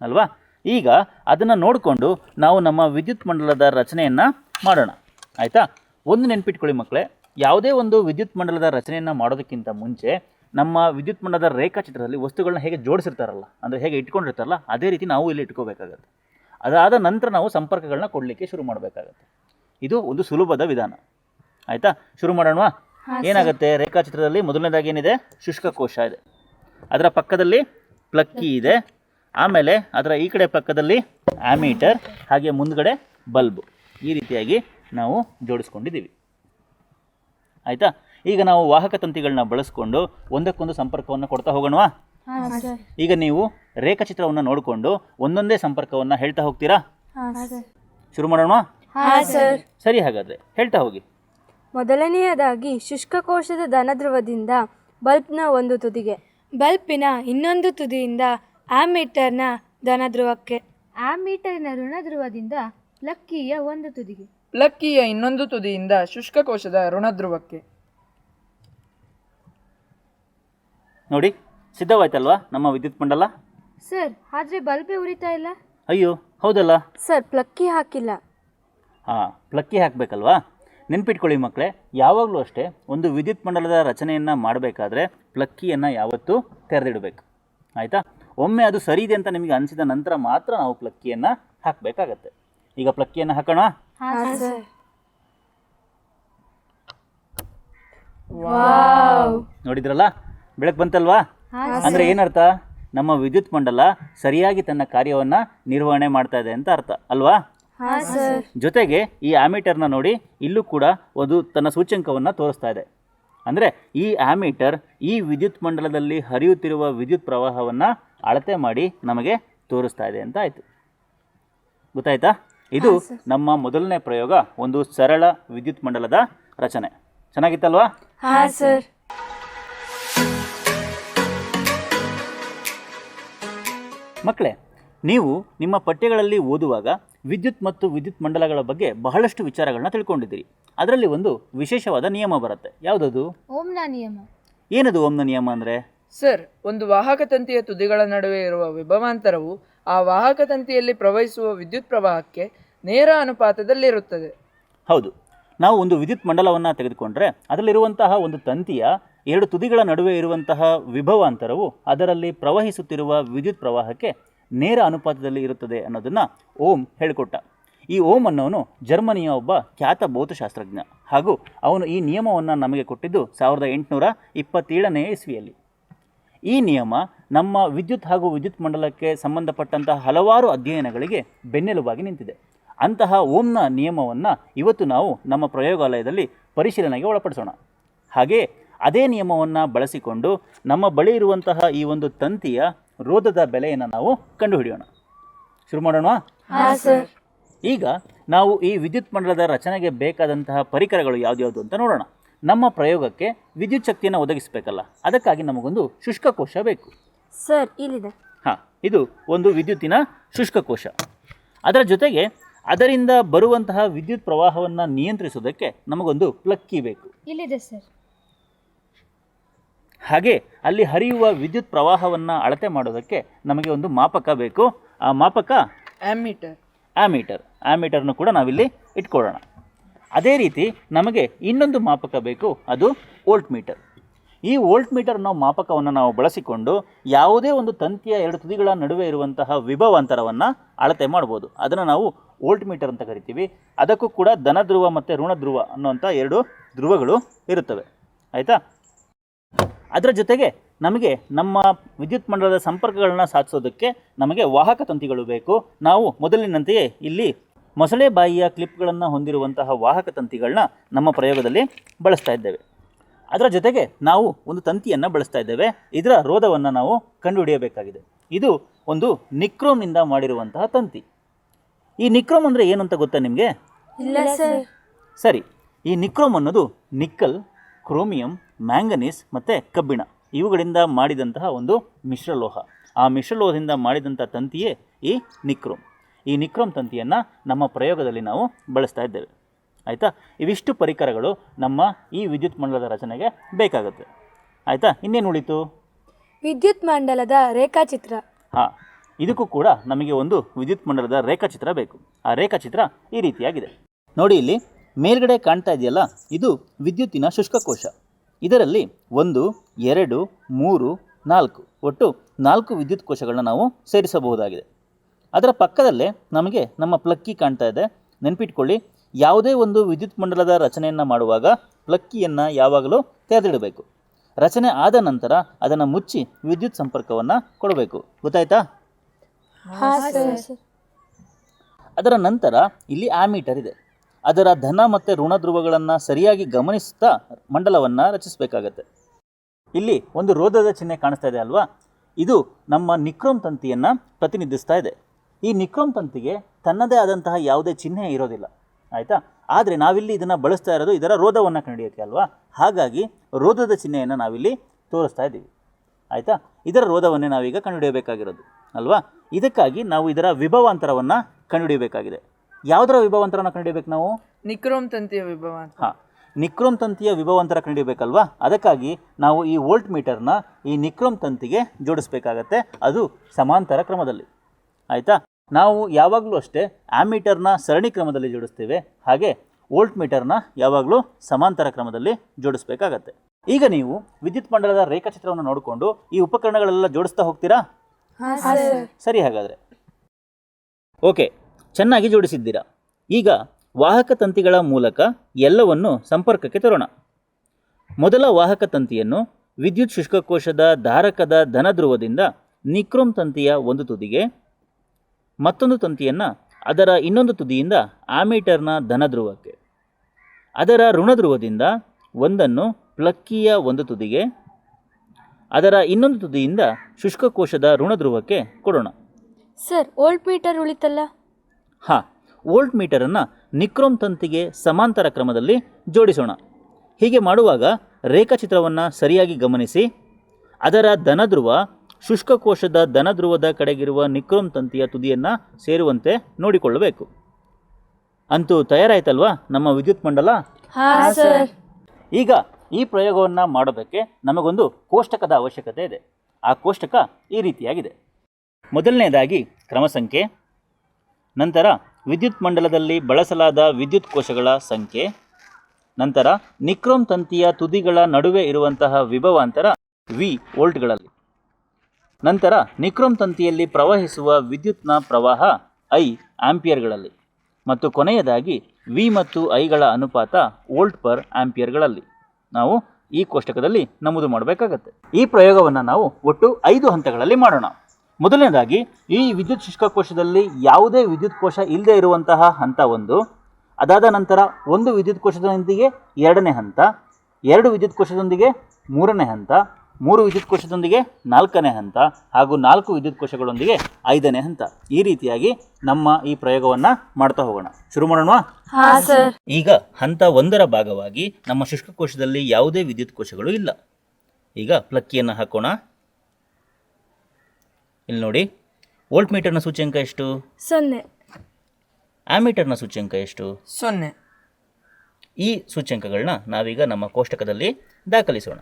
ಅಲ್ವಾ? ಈಗ ಅದನ್ನು ನೋಡಿಕೊಂಡು ನಾವು ನಮ್ಮ ವಿದ್ಯುತ್ ಮಂಡಲದ ರಚನೆಯನ್ನು ಮಾಡೋಣ. ಆಯಿತಾ? ಒಂದು ನೆನ್ಪಿಟ್ಕೊಳ್ಳಿ ಮಕ್ಕಳೇ. ಯಾವುದೇ ಒಂದು ವಿದ್ಯುತ್ ಮಂಡಲದ ರಚನೆಯನ್ನು ಮಾಡೋದಕ್ಕಿಂತ ಮುಂಚೆ ನಮ್ಮ ವಿದ್ಯುತ್ ಮಂಡಲದ ರೇಖಾಚಿತ್ರದಲ್ಲಿ ವಸ್ತುಗಳನ್ನ ಹೇಗೆ ಜೋಡಿಸಿರ್ತಾರಲ್ಲ ಅಂದರೆ ಹೇಗೆ ಇಟ್ಕೊಂಡಿರ್ತಾರಲ್ಲ ಅದೇ ರೀತಿ ನಾವು ಇಲ್ಲಿ ಇಟ್ಕೋಬೇಕಾಗತ್ತೆ. ಅದಾದ ನಂತರ ನಾವು ಸಂಪರ್ಕಗಳನ್ನ ಕೊಡಲಿಕ್ಕೆ ಶುರು ಮಾಡಬೇಕಾಗತ್ತೆ. ಇದು ಒಂದು ಸುಲಭದ ವಿಧಾನ. ಆಯಿತಾ? ಶುರು ಮಾಡೋಣವಾ? ಏನಾಗುತ್ತೆ? ರೇಖಾಚಿತ್ರದಲ್ಲಿ ಮೊದಲನೇದಾಗಿ ಏನಿದೆ? ಶುಷ್ಕ ಕೋಶ ಇದೆ. ಅದರ ಪಕ್ಕದಲ್ಲಿ ಪ್ಲಕ್ಕಿ ಇದೆ. ಆಮೇಲೆ ಅದರ ಈ ಕಡೆ ಪಕ್ಕದಲ್ಲಿ ಆಮೀಟರ್ ಹಾಗೆ ಮುಂದ್ಗಡೆ ಬಲ್ಬ್. ಈ ರೀತಿಯಾಗಿ ನಾವು ಜೋಡಿಸ್ಕೊಂಡಿದ್ದೀವಿ. ಆಯಿತಾ? ಈಗ ನಾವು ವಾಹಕ ತಂತಿಗಳನ್ನ ಬಳಸ್ಕೊಂಡು ಒಂದಕ್ಕೊಂದು ಸಂಪರ್ಕವನ್ನು ಕೊಡ್ತಾ ಹೋಗೋಣವಾ? ಹಾಂ ಸರ್. ಈಗ ನೀವು ರೇಖಾಚಿತ್ರವನ್ನು ನೋಡಿಕೊಂಡು ಒಂದೊಂದೇ ಸಂಪರ್ಕವನ್ನು ಹೇಳ್ತಾ ಹೋಗ್ತೀರಾ? ಹಾಂ ಸರ್. ಶುರು ಮಾಡೋಣ ಹಾಂ ಸರ್. ಸರಿ. ಹಾಗಾದ್ರೆ ಹೇಳ್ತಾ ಹೋಗಿ. ಮೊದಲನೆಯದಾಗಿ ಶುಷ್ಕಕೋಶದ ಧನದ್ರವದಿಂದ ಬಲ್ಬ್ನ ಒಂದು ತುದಿಗೆ. ಬಲ್ಬಿನ ಇನ್ನೊಂದು ತುದಿಯಿಂದ ಆಮೀಟರ್ನ ಧನಧ್ರುವಕ್ಕೆ. ಆಮೀಟರ್ನ ಋಣ ಧ್ರುವದಿಂದ ಲಕ್ಕಿಯ ಒಂದು ತುದಿಗೆ. ಪ್ಲಕ್ಕಿಯ ಇನ್ನೊಂದು ತುದಿಯಿಂದ ಶುಷ್ಕಕೋಶದ ಋಣಧ್ರುವಕ್ಕೆ. ನೋಡಿ ಸಿದ್ಧವಾಯ್ತಲ್ವಾ ನಮ್ಮ ವಿದ್ಯುತ್ ಮಂಡಲ? ಸರ್ ಆದ್ರೆ ಬಲ್ಬೇ ಉರಿತಾ ಇಲ್ಲ. ಅಯ್ಯೋ ಹೌದಲ್ಲ? ಸರ್ ಪ್ಲಕ್ಕಿ ಹಾಕಿಲ್ಲ. ಹಾಂ ಪ್ಲಕ್ಕಿ ಹಾಕಬೇಕಲ್ವಾ? ನೆನ್ಪಿಟ್ಕೊಳ್ಳಿ ಮಕ್ಕಳೇ ಯಾವಾಗಲೂ ಅಷ್ಟೇ ಒಂದು ವಿದ್ಯುತ್ ಮಂಡಲದ ರಚನೆಯನ್ನು ಮಾಡಬೇಕಾದ್ರೆ ಪ್ಲಕ್ಕಿಯನ್ನು ಯಾವತ್ತೂ ತೆರೆದಿಡಬೇಕು. ಆಯಿತಾ? ಒಮ್ಮೆ ಅದು ಸರಿ ಇದೆ ಅಂತ ನಿಮಗೆ ಅನಿಸಿದ ನಂತರ ಮಾತ್ರ ನಾವು ಪ್ಲಕ್ಕಿಯನ್ನು ಹಾಕಬೇಕಾಗತ್ತೆ. ಈಗ ಪ್ಲಕ್ಕಿಯನ್ನು ಹಾಕೋಣ. ನೋಡಿದ್ರಲ್ಲ? ಬೆಳಕು ಬಂತಲ್ವಾ? ಅಂದ್ರೆ ಏನರ್ಥ? ನಮ್ಮ ವಿದ್ಯುತ್ ಮಂಡಲ ಸರಿಯಾಗಿ ತನ್ನ ಕಾರ್ಯವನ್ನ ನಿರ್ವಹಣೆ ಮಾಡ್ತಾ ಇದೆ ಅಂತ ಅರ್ಥ. ಅಲ್ವಾ? ಜೊತೆಗೆ ಈ ಆಮೀಟರ್ನ ನೋಡಿ ಇಲ್ಲೂ ಕೂಡ ಒಂದು ತನ್ನ ಸೂಚ್ಯಂಕವನ್ನು ತೋರಿಸ್ತಾ ಇದೆ. ಅಂದರೆ ಈ ಆಮೀಟರ್ ಈ ವಿದ್ಯುತ್ ಮಂಡಲದಲ್ಲಿ ಹರಿಯುತ್ತಿರುವ ವಿದ್ಯುತ್ ಪ್ರವಾಹವನ್ನು ಅಳತೆ ಮಾಡಿ ನಮಗೆ ತೋರಿಸ್ತಾ ಇದೆ ಅಂತ ಆಯಿತು. ಗೊತ್ತಾಯ್ತಾ? ಇದು ನಮ್ಮ ಮೊದಲನೇ ಪ್ರಯೋಗ ಒಂದು ಸರಳ ವಿದ್ಯುತ್ ಮಂಡಲದ ರಚನೆ. ಚೆನ್ನಾಗಿತ್ತಲ್ವಾ? ಹಾಂ ಸರ್. ಮಕ್ಕಳೇ ನೀವು ನಿಮ್ಮ ಪಠ್ಯಗಳಲ್ಲಿ ಓದುವಾಗ ವಿದ್ಯುತ್ ಮತ್ತು ವಿದ್ಯುತ್ ಮಂಡಲಗಳ ಬಗ್ಗೆ ಬಹಳಷ್ಟು ವಿಚಾರಗಳನ್ನ ತಿಳ್ಕೊಂಡಿದ್ದೀರಿ. ಅದರಲ್ಲಿ ಒಂದು ವಿಶೇಷವಾದ ನಿಯಮ ಬರುತ್ತೆ. ಯಾವುದದು? ಓಮ್ನ ನಿಯಮ. ಏನದು ಓಮ್ನ ನಿಯಮ ಅಂದರೆ? ಸರ್ ಒಂದು ವಾಹಕ ತಂತಿಯ ತುದಿಗಳ ನಡುವೆ ಇರುವ ವಿಭವಾಂತರವು ಆ ವಾಹಕ ತಂತಿಯಲ್ಲಿ ಪ್ರವಹಿಸುವ ವಿದ್ಯುತ್ ಪ್ರವಾಹಕ್ಕೆ ನೇರ ಅನುಪಾತದಲ್ಲಿರುತ್ತದೆ. ಹೌದು. ನಾವು ಒಂದು ವಿದ್ಯುತ್ ಮಂಡಲವನ್ನು ತೆಗೆದುಕೊಂಡ್ರೆ ಅದರಲ್ಲಿರುವಂತಹ ಒಂದು ತಂತಿಯ ಎರಡು ತುದಿಗಳ ನಡುವೆ ಇರುವಂತಹ ವಿಭವಾಂತರವು ಅದರಲ್ಲಿ ಪ್ರವಹಿಸುತ್ತಿರುವ ವಿದ್ಯುತ್ ಪ್ರವಾಹಕ್ಕೆ ನೇರ ಅನುಪಾತದಲ್ಲಿ ಇರುತ್ತದೆ ಅನ್ನೋದನ್ನು ಓಂ ಹೇಳಿಕೊಟ್ಟ. ಈ ಓಂ ಅನ್ನೋನು ಜರ್ಮನಿಯ ಒಬ್ಬ ಖ್ಯಾತ ಭೌತಶಾಸ್ತ್ರಜ್ಞ. ಹಾಗೂ ಅವನು ಈ ನಿಯಮವನ್ನು ನಮಗೆ ಕೊಟ್ಟಿದ್ದು ಸಾವಿರದ ಎಂಟುನೂರ ಇಪ್ಪತ್ತೇಳನೇ ಇಸ್ವಿಯಲ್ಲಿ. ಈ ನಿಯಮ ನಮ್ಮ ವಿದ್ಯುತ್ ಹಾಗೂ ವಿದ್ಯುತ್ ಮಂಡಲಕ್ಕೆ ಸಂಬಂಧಪಟ್ಟಂತಹ ಹಲವಾರು ಅಧ್ಯಯನಗಳಿಗೆ ಬೆನ್ನೆಲುಬಾಗಿ ನಿಂತಿದೆ. ಅಂತಹ ಓಂನ ನಿಯಮವನ್ನು ಇವತ್ತು ನಾವು ನಮ್ಮ ಪ್ರಯೋಗಾಲಯದಲ್ಲಿ ಪರಿಶೀಲನೆಗೆ ಒಳಪಡಿಸೋಣ. ಹಾಗೆ ಅದೇ ನಿಯಮವನ್ನು ಬಳಸಿಕೊಂಡು ನಮ್ಮ ಬಳಿ ಇರುವಂತಹ ಈ ಒಂದು ತಂತಿಯ ರೋಧದ ಬೆಲೆಯನ್ನು ನಾವು ಕಂಡುಹಿಡಿಯೋಣ. ಶುರು ಮಾಡೋಣ ಈಗ ನಾವು ಈ ವಿದ್ಯುತ್ ಮಂಡಲದ ರಚನೆಗೆ ಬೇಕಾದಂತಹ ಪರಿಕರಗಳು ಯಾವುದ್ಯಾವುದು ಅಂತ ನೋಡೋಣ. ನಮ್ಮ ಪ್ರಯೋಗಕ್ಕೆ ವಿದ್ಯುತ್ ಶಕ್ತಿಯನ್ನು ಒದಗಿಸಬೇಕಲ್ಲ? ಅದಕ್ಕಾಗಿ ನಮಗೊಂದು ಶುಷ್ಕಕೋಶ ಬೇಕು. ಸರ್ ಇಲ್ಲಿದೆ. ಹಾಂ ಇದು ಒಂದು ವಿದ್ಯುತ್ತಿನ ಶುಷ್ಕಕೋಶ ಅದರ ಜೊತೆಗೆ ಅದರಿಂದ ಬರುವಂತಹ ವಿದ್ಯುತ್ ಪ್ರವಾಹವನ್ನು ನಿಯಂತ್ರಿಸೋದಕ್ಕೆ ನಮಗೊಂದು ಪ್ಲಕ್ಕಿ ಬೇಕು. ಇಲ್ಲಿದೆ ಸರ್. ಹಾಗೆ ಅಲ್ಲಿ ಹರಿಯುವ ವಿದ್ಯುತ್ ಪ್ರವಾಹವನ್ನು ಅಳತೆ ಮಾಡೋದಕ್ಕೆ ನಮಗೆ ಒಂದು ಮಾಪಕ ಬೇಕು. ಆ ಮಾಪಕ ಆಮೀಟರ್ ಆಮೀಟರ್ ಆಮೀಟರ್ನು ಕೂಡ ನಾವಿಲ್ಲಿ ಇಟ್ಕೊಳ್ಳೋಣ. ಅದೇ ರೀತಿ ನಮಗೆ ಇನ್ನೊಂದು ಮಾಪಕ ಬೇಕು, ಅದು ವೋಲ್ಟ್ ಮೀಟರ್ ಈ ವೋಲ್ಟ್ ಮೀಟರ್ ಅನ್ನೋ ಮಾಪಕವನ್ನು ನಾವು ಬಳಸಿಕೊಂಡು ಯಾವುದೇ ಒಂದು ತಂತಿಯ ಎರಡು ತುದಿಗಳ ನಡುವೆ ಇರುವಂತಹ ವಿಭವಾಂತರವನ್ನು ಅಳತೆ ಮಾಡ್ಬೋದು. ಅದನ್ನು ನಾವು ವೋಲ್ಟ್ ಮೀಟರ್ ಅಂತ ಕರಿತೀವಿ. ಅದಕ್ಕೂ ಕೂಡ ಧನ ಧ್ರುವ ಮತ್ತು ಋಣ ಧ್ರುವ ಅನ್ನುವಂಥ ಎರಡು ಧ್ರುವಗಳು ಇರುತ್ತವೆ. ಆಯಿತಾ? ಅದರ ಜೊತೆಗೆ ನಮಗೆ ನಮ್ಮ ವಿದ್ಯುತ್ ಮಂಡಲದ ಸಂಪರ್ಕಗಳನ್ನ ಸಾಧಿಸೋದಕ್ಕೆ ನಮಗೆ ವಾಹಕ ತಂತಿಗಳು ಬೇಕು. ನಾವು ಮೊದಲಿನಂತೆಯೇ ಇಲ್ಲಿ ಮೊಸಳೆ ಬಾಯಿಯ ಕ್ಲಿಪ್ಗಳನ್ನು ಹೊಂದಿರುವಂತಹ ವಾಹಕ ತಂತಿಗಳನ್ನ ನಮ್ಮ ಪ್ರಯೋಗದಲ್ಲಿ ಬಳಸ್ತಾ ಇದ್ದೇವೆ. ಅದರ ಜೊತೆಗೆ ನಾವು ಒಂದು ತಂತಿಯನ್ನು ಬಳಸ್ತಾ ಇದ್ದೇವೆ. ಇದರ ರೋಧವನ್ನು ನಾವು ಕಂಡುಹಿಡಿಯಬೇಕಾಗಿದೆ. ಇದು ಒಂದು ನಿಕ್ರೋಮ್ನಿಂದ ಮಾಡಿರುವಂತಹ ತಂತಿ. ಈ ನಿಕ್ರೋಮ್ ಅಂದರೆ ಏನು ಅಂತ ಗೊತ್ತಾ ನಿಮಗೆ? ಇಲ್ಲ ಸರ್. ಸರಿ. ಈ ನಿಕ್ರೋಮ್ ಅನ್ನೋದು ನಿಕ್ಕಲ್ ಕ್ರೋಮಿಯಂ ಮ್ಯಾಂಗನೀಸ್ ಮತ್ತು ಕಬ್ಬಿಣ. ಇವುಗಳಿಂದ ಮಾಡಿದಂತಹ ಒಂದು ಮಿಶ್ರಲೋಹ. ಆ ಮಿಶ್ರಲೋಹದಿಂದ ಮಾಡಿದಂಥ ತಂತಿಯೇ ಈ ನಿಕ್ರೋಮ್. ಈ ನಿಕ್ರೋಮ್ ತಂತಿಯನ್ನು ನಮ್ಮ ಪ್ರಯೋಗದಲ್ಲಿ ನಾವು ಬಳಸ್ತಾ ಇದ್ದೇವೆ. ಆಯಿತಾ? ಇವಿಷ್ಟು ಪರಿಕರಗಳು ನಮ್ಮ ಈ ವಿದ್ಯುತ್ ಮಂಡಲದ ರಚನೆಗೆ ಬೇಕಾಗುತ್ತೆ. ಆಯಿತಾ? ಇನ್ನೇನು ಉಳಿತು? ವಿದ್ಯುತ್ ಮಂಡಲದ ರೇಖಾಚಿತ್ರ. ಹಾಂ ಇದಕ್ಕೂ ಕೂಡ ನಮಗೆ ಒಂದು ವಿದ್ಯುತ್ ಮಂಡಲದ ರೇಖಾಚಿತ್ರ ಬೇಕು. ಆ ರೇಖಾಚಿತ್ರ ಈ ರೀತಿಯಾಗಿದೆ. ನೋಡಿ ಇಲ್ಲಿ ಮೇಲ್ಗಡೆ ಕಾಣ್ತಾ ಇದೆಯಲ್ಲ ಇದು ವಿದ್ಯುತ್ತಿನ ಶುಷ್ಕಕೋಶ. ಇದರಲ್ಲಿ ಒಂದು ಎರಡು ಮೂರು ನಾಲ್ಕು ಒಟ್ಟು ನಾಲ್ಕು ವಿದ್ಯುತ್ ಕೋಶಗಳನ್ನ ನಾವು ಸೇರಿಸಬಹುದಾಗಿದೆ. ಅದರ ಪಕ್ಕದಲ್ಲೇ ನಮಗೆ ನಮ್ಮ ಪ್ಲಕ್ಕಿ ಕಾಣ್ತಾ ಇದೆ. ನೆನಪಿಟ್ಕೊಳ್ಳಿ ಯಾವುದೇ ಒಂದು ವಿದ್ಯುತ್ ಮಂಡಲದ ರಚನೆಯನ್ನು ಮಾಡುವಾಗ ಪ್ಲಕ್ಕಿಯನ್ನು ಯಾವಾಗಲೂ ತೆರೆದಿಡಬೇಕು. ರಚನೆ ಆದ ನಂತರ ಅದನ್ನು ಮುಚ್ಚಿ ವಿದ್ಯುತ್ ಸಂಪರ್ಕವನ್ನು ಕೊಡಬೇಕು. ಗೊತ್ತಾಯ್ತಾ? ಅದರ ನಂತರ ಇಲ್ಲಿ ಆಮೀಟರ್ ಇದೆ. ಅದರ ಧನ ಮತ್ತು ಋಣ ಧ್ರುವಗಳನ್ನು ಸರಿಯಾಗಿ ಗಮನಿಸುತ್ತಾ ಮಂಡಲವನ್ನು ರಚಿಸಬೇಕಾಗತ್ತೆ. ಇಲ್ಲಿ ಒಂದು ರೋಧದ ಚಿಹ್ನೆ ಕಾಣಿಸ್ತಾ ಇದೆ ಅಲ್ವಾ? ಇದು ನಮ್ಮ ನಿಕ್ರೋಮ್ ತಂತಿಯನ್ನು ಪ್ರತಿನಿಧಿಸ್ತಾ ಇದೆ. ಈ ನಿಕ್ರೋಮ್ ತಂತಿಗೆ ತನ್ನದೇ ಆದಂತಹ ಯಾವುದೇ ಚಿಹ್ನೆ ಇರೋದಿಲ್ಲ ಆಯಿತಾ? ಆದರೆ ನಾವಿಲ್ಲಿ ಇದನ್ನು ಬಳಸ್ತಾ ಇರೋದು ಇದರ ರೋಧವನ್ನು ಕಂಡಿಯೋಕ್ಕೆ ಅಲ್ವಾ? ಹಾಗಾಗಿ ರೋಧದ ಚಿಹ್ನೆಯನ್ನು ನಾವಿಲ್ಲಿ ತೋರಿಸ್ತಾ ಇದ್ದೀವಿ ಆಯಿತಾ? ಇದರ ರೋಧವನ್ನೇ ನಾವೀಗ ಕಂಡುಹಿಡಿಯಬೇಕಾಗಿರೋದು ಅಲ್ವಾ? ಇದಕ್ಕಾಗಿ ನಾವು ಇದರ ವಿಭವಾಂತರವನ್ನು ಕಂಡುಹಿಡಿಯಬೇಕಾಗಿದೆ. ಯಾವುದರ ವಿಭವಾಂತರನ ಕಂಡುಹಿಡಿಯಬೇಕು ನಾವು? ನಿಕ್ರೋಮ್ ತಂತಿಯ ವಿಭವ ಹಾಂ ನಿಕ್ರೋಮ್ ತಂತಿಯ ವಿಭವಾಂತರ ಕಂಡುಹಿಡಿಯಬೇಕಲ್ವಾ? ಅದಕ್ಕಾಗಿ ನಾವು ಈ ವೋಲ್ಟ್ ಮೀಟರ್ನ ಈ ನಿಕ್ರೋಮ್ ತಂತಿಗೆ ಜೋಡಿಸಬೇಕಾಗತ್ತೆ. ಅದು ಸಮಾಂತರ ಕ್ರಮದಲ್ಲಿ ಆಯಿತಾ? ನಾವು ಯಾವಾಗಲೂ ಅಷ್ಟೇ ಆಮೀಟರ್ನ ಸರಣಿ ಕ್ರಮದಲ್ಲಿ ಜೋಡಿಸ್ತೇವೆ. ಹಾಗೆ ವೋಲ್ಟ್ ಮೀಟರ್ನ ಯಾವಾಗಲೂ ಸಮಾಂತರ ಕ್ರಮದಲ್ಲಿ ಜೋಡಿಸಬೇಕಾಗತ್ತೆ. ಈಗ ನೀವು ವಿದ್ಯುತ್ ಮಂಡಲದ ರೇಖಾಚಿತ್ರವನ್ನು ನೋಡಿಕೊಂಡು ಈ ಉಪಕರಣಗಳೆಲ್ಲ ಜೋಡಿಸ್ತಾ ಹೋಗ್ತೀರಾ? ಸರಿ ಹಾಗಾದರೆ. ಓಕೆ ಚೆನ್ನಾಗಿ ಜೋಡಿಸಿದ್ದೀರಾ. ಈಗ ವಾಹಕ ತಂತಿಗಳ ಮೂಲಕ ಎಲ್ಲವನ್ನು ಸಂಪರ್ಕಕ್ಕೆ ತರೋಣ. ಮೊದಲ ವಾಹಕ ತಂತಿಯನ್ನು ವಿದ್ಯುತ್ ಶುಷ್ಕಕೋಶದ ಧಾರಕದ ಧನಧ್ರುವದಿಂದ ನಿಕ್ರೋಮ್ ತಂತಿಯ ಒಂದು ತುದಿಗೆ ಮತ್ತೊಂದು ತಂತಿಯನ್ನು ಅದರ ಇನ್ನೊಂದು ತುದಿಯಿಂದ ಆಮೀಟರ್ನ ಧನಧ್ರುವಕ್ಕೆ. ಅದರ ಋಣಧ್ರುವದಿಂದ ಒಂದನ್ನು ಪ್ಲಕ್ಕಿಯ ಒಂದು ತುದಿಗೆ ಅದರ ಇನ್ನೊಂದು ತುದಿಯಿಂದ ಶುಷ್ಕಕೋಶದ ಋಣಧ್ರುವಕ್ಕೆ ಕೊಡೋಣ. ಸರ್ ವೋಲ್ಟ್ ಮೀಟರ್ ಉಳಿತಲ್ಲ? ಹಾಂ ವೋಲ್ಟ್ ಮೀಟರನ್ನು ನಿಕ್ರೋಮ್ ತಂತಿಗೆ ಸಮಾಂತರ ಕ್ರಮದಲ್ಲಿ ಜೋಡಿಸೋಣ. ಹೀಗೆ ಮಾಡುವಾಗ ರೇಖಾಚಿತ್ರವನ್ನು ಸರಿಯಾಗಿ ಗಮನಿಸಿ ಅದರ ಧನಧ್ರುವ ಶುಷ್ಕಕೋಶದ ಧನಧ್ರುವದ ಕಡೆಗಿರುವ ನಿಕ್ರೋಮ್ ತಂತಿಯ ತುದಿಯನ್ನು ಸೇರುವಂತೆ ನೋಡಿಕೊಳ್ಳಬೇಕು. ಅಂತೂ ತಯಾರಾಯ್ತಲ್ವಾ ನಮ್ಮ ವಿದ್ಯುತ್ ಮಂಡಲ? ಹಾಂ ಸರ್. ಈಗ ಈ ಪ್ರಯೋಗವನ್ನು ಮಾಡೋದಕ್ಕೆ ನಮಗೊಂದು ಕೋಷ್ಟಕದ ಅವಶ್ಯಕತೆ ಇದೆ. ಆ ಕೋಷ್ಟಕ ಈ ರೀತಿಯಾಗಿದೆ. ಮೊದಲನೇದಾಗಿ ಕ್ರಮ ಸಂಖ್ಯೆ ನಂತರ ವಿದ್ಯುತ್ ಮಂಡಲದಲ್ಲಿ ಬಳಸಲಾದ ವಿದ್ಯುತ್ ಕೋಶಗಳ ಸಂಖ್ಯೆ ನಂತರ ನಿಕ್ರೋಮ್ ತಂತಿಯ ತುದಿಗಳ ನಡುವೆ ಇರುವಂತಹ ವಿಭವಾಂತರ ವಿ ವೋಲ್ಟ್ಗಳಲ್ಲಿ. ನಂತರ ನಿಕ್ರೋಮ್ ತಂತಿಯಲ್ಲಿ ಪ್ರವಹಿಸುವ ವಿದ್ಯುತ್ನ ಪ್ರವಾಹ ಐ ಆಂಪಿಯರ್ಗಳಲ್ಲಿ ಮತ್ತು ಕೊನೆಯದಾಗಿ ವಿ ಮತ್ತು ಐಗಳ ಅನುಪಾತ ವೋಲ್ಟ್ ಪರ್ ಆಂಪಿಯರ್ಗಳಲ್ಲಿ. ನಾವು ಈ ಕೋಷ್ಟಕದಲ್ಲಿ ನಮೂದು ಮಾಡಬೇಕಾಗತ್ತೆ. ಈ ಪ್ರಯೋಗವನ್ನು ನಾವು ಒಟ್ಟು ಐದು ಹಂತಗಳಲ್ಲಿ ಮಾಡೋಣ. ಮೊದಲನೇದಾಗಿ, ಈ ವಿದ್ಯುತ್ ಶುಷ್ಕಕೋಶದಲ್ಲಿ ಯಾವುದೇ ವಿದ್ಯುತ್ ಕೋಶ ಇಲ್ಲದೆ ಇರುವಂತಹ ಹಂತ ಒಂದು, ಅದಾದ ನಂತರ ಒಂದು ವಿದ್ಯುತ್ ಕೋಶದೊಂದಿಗೆ ಎರಡನೇ ಹಂತ, ಎರಡು ವಿದ್ಯುತ್ ಕೋಶದೊಂದಿಗೆ ಮೂರನೇ ಹಂತ ಮೂರು ವಿದ್ಯುತ್ ಕೋಶದೊಂದಿಗೆ ನಾಲ್ಕನೇ ಹಂತ ಹಾಗೂ ನಾಲ್ಕು ವಿದ್ಯುತ್ ಕೋಶಗಳೊಂದಿಗೆ ಐದನೇ ಹಂತ. ಈ ರೀತಿಯಾಗಿ ನಮ್ಮ ಈ ಪ್ರಯೋಗವನ್ನ ಮಾಡ್ತಾ ಹೋಗೋಣ. ಶುರು ಮಾಡೋಣ ಹಾಂ ಸರ್. ಈಗ ಹಂತ ಒಂದರ ಭಾಗವಾಗಿ ನಮ್ಮ ಶುಷ್ಕಕೋಶದಲ್ಲಿ ಯಾವುದೇ ವಿದ್ಯುತ್ ಕೋಶಗಳು ಇಲ್ಲ. ಈಗ ಪ್ಲಕ್ಕಿಯನ್ನು ಹಾಕೋಣ. ಇಲ್ಲಿ ನೋಡಿ. ವೋಲ್ಟ್ ಮೀಟರ್ನ ಸೂಚ್ಯಂಕ ಎಷ್ಟು? ಸೊನ್ನೆ. ಆಮೀಟರ್ನ ಸೂಚ್ಯಂಕ ಎಷ್ಟು? ಸೊನ್ನೆ. ಈ ಸೂಚ್ಯಂಕಗಳನ್ನ ನಾವೀಗ ನಮ್ಮ ಕೋಷ್ಟಕದಲ್ಲಿ ದಾಖಲಿಸೋಣ.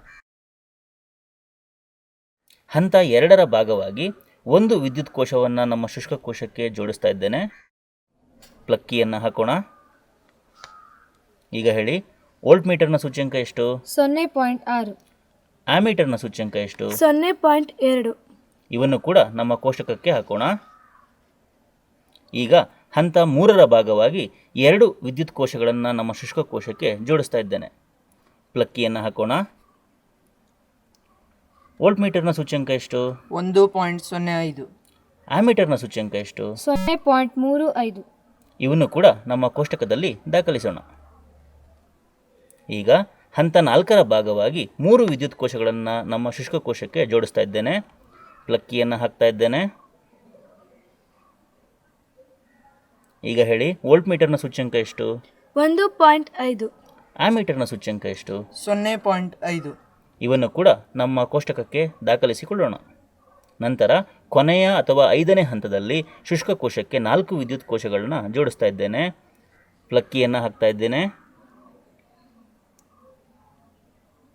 ಹಂತ ಎರಡರ ಭಾಗವಾಗಿ ಒಂದು ವಿದ್ಯುತ್ ಕೋಶವನ್ನು ನಮ್ಮ ಶುಷ್ಕ ಕೋಶಕ್ಕೆ ಜೋಡಿಸ್ತಾ ಇದ್ದೇನೆ. ಪ್ಲಕ್ಕಿಯನ್ನು ಹಾಕೋಣ. ಈಗ ಹೇಳಿ ವೋಲ್ಟ್ ಮೀಟರ್ನ ಸೂಚ್ಯಂಕ ಎಷ್ಟು? ಸೊನ್ನೆ ಪಾಯಿಂಟ್ ಆರು. ಆಮೀಟರ್ನ ಸೂಚ್ಯಂಕ ಎಷ್ಟು? ಸೊನ್ನೆ ಪಾಯಿಂಟ್ ಎರಡು. ಇವನ್ನು ಕೂಡ ನಮ್ಮ ಕೋಶಕಕ್ಕೆ ಹಾಕೋಣ. ಈಗ ಹಂತ ಮೂರರ ಭಾಗವಾಗಿ ಎರಡು ವಿದ್ಯುತ್ ಕೋಶಗಳನ್ನು ನಮ್ಮ ಶುಷ್ಕ ಕೋಶಕ್ಕೆ ಜೋಡಿಸ್ತಾ ಇದ್ದೇನೆ. ಪ್ಲಕ್ಕಿಯನ್ನು ಹಾಕೋಣ. ವೋಲ್ಟ್ ಮೀಟರ್ನ ಸೂಚ್ಯಂಕ ಎಷ್ಟು? ಒಂದು ಪಾಯಿಂಟ್ ಸೊನ್ನೆ ಐದು. ಆಮೀಟರ್ನ ಸೂಚ್ಯಂಕ ಎಷ್ಟು? ಸೊನ್ನೆ ಪಾಯಿಂಟ್ ಮೂರು ಐದು. ಇವನ್ನು ಕೂಡ ನಮ್ಮ ಕೋಷ್ಟಕದಲ್ಲಿ ದಾಖಲಿಸೋಣ. ಈಗ ಹಂತ ನಾಲ್ಕರ ಭಾಗವಾಗಿ ಮೂರು ವಿದ್ಯುತ್ ಕೋಶಗಳನ್ನು ನಮ್ಮ ಶುಷ್ಕ ಕೋಶಕ್ಕೆ ಜೋಡಿಸ್ತಾ ಇದ್ದೇನೆ. ಪ್ಲಕ್ಕಿಯನ್ನು ಹಾಕ್ತಾ ಇದ್ದೇನೆ. ಈಗ ಹೇಳಿ ವೋಲ್ಟ್ ಮೀಟರ್ನ ಸೂಚ್ಯಂಕ ಎಷ್ಟು? ಒಂದು ಪಾಯಿಂಟ್ ಐದು. ಆಮೀಟರ್ನ ಸೂಚ್ಯಂಕ ಎಷ್ಟು? ಸೊನ್ನೆ ಪಾಯಿಂಟ್ ಐದು. ಇವನ್ನು ಕೂಡ ನಮ್ಮ ಕೋಷ್ಟಕಕ್ಕೆ ದಾಖಲಿಸಿಕೊಳ್ಳೋಣ. ನಂತರ ಕೊನೆಯ ಅಥವಾ ಐದನೇ ಹಂತದಲ್ಲಿ ಶುಷ್ಕ ಕೋಶಕ್ಕೆ ನಾಲ್ಕು ವಿದ್ಯುತ್ ಕೋಶಗಳನ್ನು ಜೋಡಿಸ್ತಾ ಇದ್ದೇನೆ. ಪ್ಲಕ್ಕಿಯನ್ನು ಹಾಕ್ತಾ ಇದ್ದೇನೆ.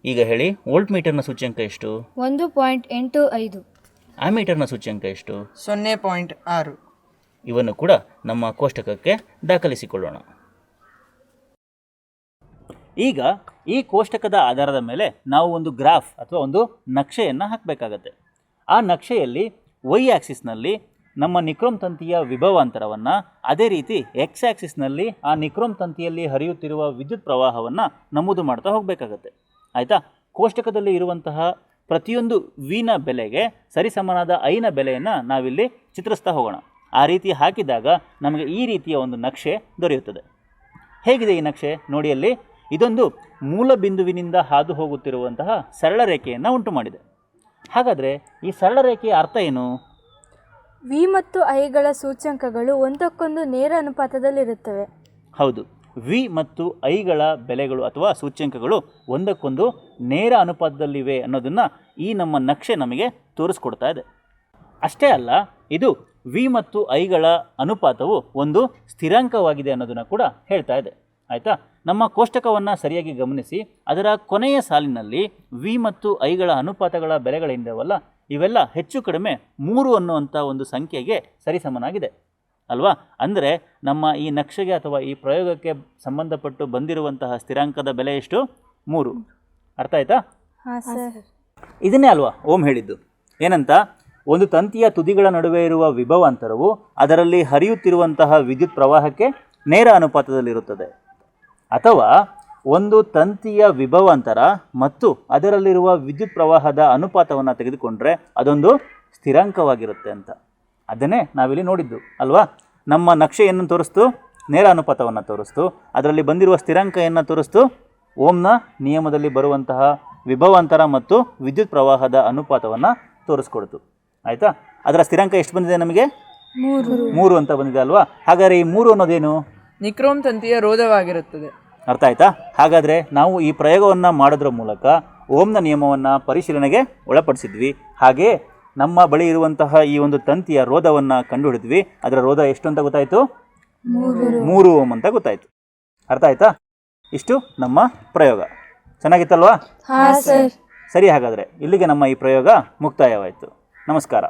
ಈಗ ಹೇಳಿ ವೋಲ್ಟ್ ಮೀಟರ್ನ ಸೂಚ್ಯಂಕ ಎಷ್ಟು? ಒಂದು ಪಾಯಿಂಟ್ ಎಂಟು ಐದು. ಆ ಮೀಟರ್ನ ಸೂಚ್ಯಂಕ ಎಷ್ಟು? ಸೊನ್ನೆ ಪಾಯಿಂಟ್ ಆರು. ಇವನ್ನು ಕೂಡ ನಮ್ಮ ಕೋಷ್ಟಕಕ್ಕೆ ದಾಖಲಿಸಿಕೊಳ್ಳೋಣ. ಈಗ ಈ ಕೋಷ್ಟಕದ ಆಧಾರದ ಮೇಲೆ ನಾವು ಒಂದು ಗ್ರಾಫ್ ಅಥವಾ ಒಂದು ನಕ್ಷೆಯನ್ನು ಹಾಕಬೇಕಾಗತ್ತೆ. ಆ ನಕ್ಷೆಯಲ್ಲಿ ವೈ ಆ್ಯಕ್ಸಿಸ್ನಲ್ಲಿ ನಮ್ಮ ನಿಕ್ರೋಮ್ ತಂತಿಯ ವಿಭವಾಂತರವನ್ನು, ಅದೇ ರೀತಿ ಎಕ್ಸ್ ಆಕ್ಸಿಸ್ನಲ್ಲಿ ಆ ನಿಕ್ರೋಮ್ ತಂತಿಯಲ್ಲಿ ಹರಿಯುತ್ತಿರುವ ವಿದ್ಯುತ್ ಪ್ರವಾಹವನ್ನು ನಮೂದು ಮಾಡ್ತಾ ಹೋಗಬೇಕಾಗತ್ತೆ. ಆಯಿತಾ? ಕೋಷ್ಟಕದಲ್ಲಿ ಇರುವಂತಹ ಪ್ರತಿಯೊಂದು ವಿನ ಬೆಲೆಗೆ ಸರಿಸಮನಾದ ಐನ ಬೆಲೆಯನ್ನು ನಾವಿಲ್ಲಿ ಚಿತ್ರಿಸ್ತಾ ಹೋಗೋಣ. ಆ ರೀತಿ ಹಾಕಿದಾಗ ನಮಗೆ ಈ ರೀತಿಯ ಒಂದು ನಕ್ಷೆ ದೊರೆಯುತ್ತದೆ. ಹೇಗಿದೆ ಈ ನಕ್ಷೆ? ನೋಡಿ ಅಲ್ಲಿ. ಇದೊಂದು ಮೂಲ ಬಿಂದುವಿನಿಂದ ಹಾದು ಹೋಗುತ್ತಿರುವಂತಹ ಸರಳ ರೇಖೆಯನ್ನು ಉಂಟು ಮಾಡಿದೆ. ಹಾಗಾದರೆ ಈ ಸರಳ ರೇಖೆಯ ಅರ್ಥ ಏನು? ವಿ ಮತ್ತು ಐಗಳ ಸೂಚ್ಯಂಕಗಳು ಒಂದಕ್ಕೊಂದು ನೇರ ಅನುಪಾತದಲ್ಲಿರುತ್ತವೆ. ಹೌದು. ವಿ ಮತ್ತು ಐಗಳ ಬೆಲೆಗಳು ಅಥವಾ ಸೂಚ್ಯಂಕಗಳು ಒಂದಕ್ಕೊಂದು ನೇರ ಅನುಪಾತದಲ್ಲಿವೆ ಅನ್ನೋದನ್ನು ಈ ನಮ್ಮ ನಕ್ಷೆ ನಮಗೆ ತೋರಿಸ್ಕೊಡ್ತಾ ಇದೆ. ಅಷ್ಟೇ ಅಲ್ಲ ಇದು ವಿ ಮತ್ತು ಐಗಳ ಅನುಪಾತವು ಒಂದು ಸ್ಥಿರಾಂಕವಾಗಿದೆ ಅನ್ನೋದನ್ನು ಕೂಡ ಹೇಳ್ತಾ ಇದೆ. ಆಯಿತಾ? ನಮ್ಮ ಕೋಷ್ಟಕವನ್ನು ಸರಿಯಾಗಿ ಗಮನಿಸಿ ಅದರ ಕೊನೆಯ ಸಾಲಿನಲ್ಲಿ ವಿ ಮತ್ತು ಐಗಳ ಅನುಪಾತಗಳ ಬೆಲೆಗಳಿಂದವಲ್ಲ ಇವೆಲ್ಲ ಹೆಚ್ಚು ಕಡಿಮೆ ಮೂರು ಅನ್ನುವಂಥ ಒಂದು ಸಂಖ್ಯೆಗೆ ಸರಿಸಮನಾಗಿದೆ. ಅಲ್ವಾ? ಅಂದರೆ ನಮ್ಮ ಈ ನಕ್ಷೆಗೆ ಅಥವಾ ಈ ಪ್ರಯೋಗಕ್ಕೆ ಸಂಬಂಧಪಟ್ಟು ಬಂದಿರುವಂತಹ ಸ್ಥಿರಾಂಕದ ಬೆಲೆ ಎಷ್ಟು? ಮೂರು. ಅರ್ಥ ಆಯ್ತಾ? ಹಾಂ ಸರ್. ಇದನ್ನೇ ಅಲ್ವಾ ಓಂ ಹೇಳಿದ್ದು? ಏನಂತ? ಒಂದು ತಂತಿಯ ತುದಿಗಳ ನಡುವೆ ಇರುವ ವಿಭವಾಂತರವು ಅದರಲ್ಲಿ ಹರಿಯುತ್ತಿರುವಂತಹ ವಿದ್ಯುತ್ ಪ್ರವಾಹಕ್ಕೆ ನೇರ ಅನುಪಾತದಲ್ಲಿರುತ್ತದೆ. ಅಥವಾ ಒಂದು ತಂತಿಯ ವಿಭವಾಂತರ ಮತ್ತು ಅದರಲ್ಲಿರುವ ವಿದ್ಯುತ್ ಪ್ರವಾಹದ ಅನುಪಾತವನ್ನು ತೆಗೆದುಕೊಂಡ್ರೆ ಅದೊಂದು ಸ್ಥಿರಾಂಕವಾಗಿರುತ್ತೆ ಅಂತ. ಅದನ್ನೇ ನಾವಿಲ್ಲಿ ನೋಡಿದ್ದು ಅಲ್ವಾ? ನಮ್ಮ ನಕ್ಷೆಯನ್ನು ತೋರಿಸ್ತು ನೇರ ಅನುಪಾತವನ್ನು ತೋರಿಸ್ತು ಅದರಲ್ಲಿ ಬಂದಿರುವ ಸ್ಥಿರಾಂಕ ಏನು ತೋರಿಸ್ತು ಓಮ್ನ ನಿಯಮದಲ್ಲಿ ಬರುವಂತಹ ವಿಭವಾಂತರ ಮತ್ತು ವಿದ್ಯುತ್ ಪ್ರವಾಹದ ಅನುಪಾತವನ್ನು ತೋರಿಸ್ಕೊಡ್ತು. ಆಯಿತಾ? ಅದರ ಸ್ಥಿರಾಂಕ ಎಷ್ಟು ಬಂದಿದೆ ನಮಗೆ? ಮೂರು ಅಂತ ಬಂದಿದೆ ಅಲ್ವಾ? ಹಾಗಾದರೆ ಈ ಮೂರು ಅನ್ನೋದೇನು? ನಿಕ್ರೋಮ್ ತಂತಿಯ ರೋಧವಾಗಿರುತ್ತದೆ. ಅರ್ಥ ಆಯ್ತಾ? ಹಾಗಾದರೆ ನಾವು ಈ ಪ್ರಯೋಗವನ್ನು ಮಾಡೋದ್ರ ಮೂಲಕ ಓಮ್ನ ನಿಯಮವನ್ನು ಪರಿಶೀಲನೆಗೆ ಒಳಪಡಿಸಿದ್ವಿ. ಹಾಗೆ ನಮ್ಮ ಬಳಿ ಇರುವಂತಹ ಈ ಒಂದು ತಂತಿಯ ರೋಧವನ್ನು ಕಂಡುಹಿಡಿದ್ವಿ. ಅದರ ರೋಧ ಎಷ್ಟು ಅಂತ ಗೊತ್ತಾಯಿತು? ಮೂರು ಓಮ್ ಅಂತ ಗೊತ್ತಾಯಿತು. ಅರ್ಥ ಆಯ್ತಾ? ಇಷ್ಟು ನಮ್ಮ ಪ್ರಯೋಗ. ಚೆನ್ನಾಗಿತ್ತಲ್ವಾ? ಹಾಂ ಸರ್. ಸರಿ ಹಾಗಾದರೆ ಇಲ್ಲಿಗೆ ನಮ್ಮ ಈ ಪ್ರಯೋಗ ಮುಕ್ತಾಯವಾಯಿತು. ನಮಸ್ಕಾರ.